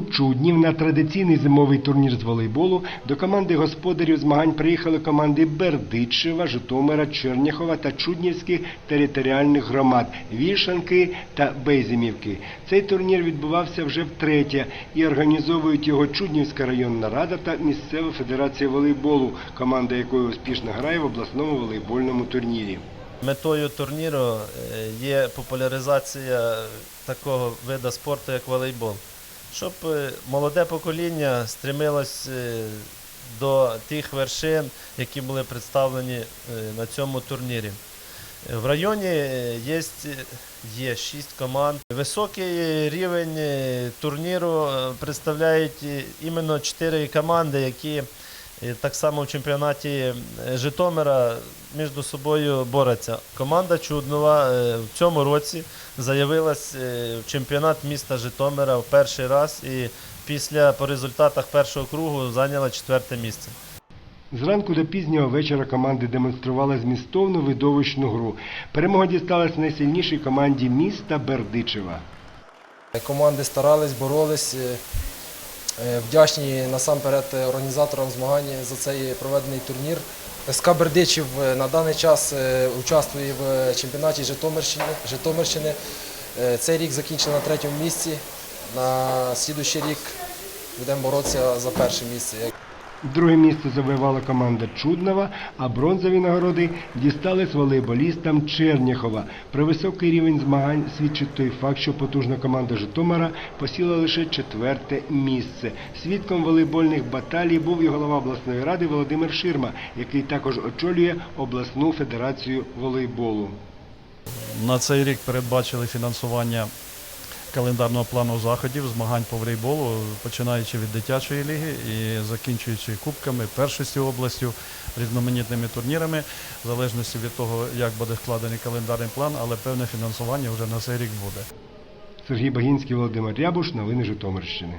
Чуднів на традиційний зимовий турнір з волейболу до команди господарів змагань приїхали команди Бердичева, Житомира, Черняхова та Чуднівських територіальних громад Вішанки та Безімівки. Цей турнір відбувався вже втретє і організовують його Чуднівська районна рада та місцева федерація волейболу, команда якої успішно грає в обласному волейбольному турнірі. Метою турніру е, є популяризація такого виду спорту, як волейбол, щоб е, молоде покоління стремилось е, до тих вершин, які були представлені е, на цьому турнірі. В районі є, є шість команд. Високий рівень турніру представляють іменно чотири команди, які е, так само в чемпіонаті е, Житомира між собою борються. Команда Чуднова е, в цьому році заявилась е, в чемпіонат міста Житомира в перший раз і після по результатах першого кругу зайняла четверте місце. Зранку до пізнього вечора команди демонстрували змістовну видовищну гру. Перемога дісталась найсильнішій команді міста Бердичева. Команди старались, боролись. Е, Вдячні насамперед організаторам змагань за цей проведений турнір. СК Бердичів е, на даний час е, участвує в чемпіонаті Житомирщини. Житомирщини. Цей рік закінчили на третьому місці. На слідуючий рік будемо боротися за перше місце. Друге місце завоювала команда Чуднова, а бронзові нагороди дістались волейболістам Черняхова. Про високий рівень змагань свідчить той факт, що потужна команда Житомира посіла лише четверте місце. Свідком волейбольних баталій був і голова обласної ради Володимир Ширма, який також очолює обласну федерацію волейболу. На цей рік передбачили фінансування календарного плану заходів, змагань по волейболу, починаючи від дитячої ліги і закінчуючи кубками, першістю областю, різноманітними турнірами, в залежності від того, як буде складений календарний план, але певне фінансування вже на цей рік буде. Сергій Багінський, Володимир Рябуш, новини Житомирщини.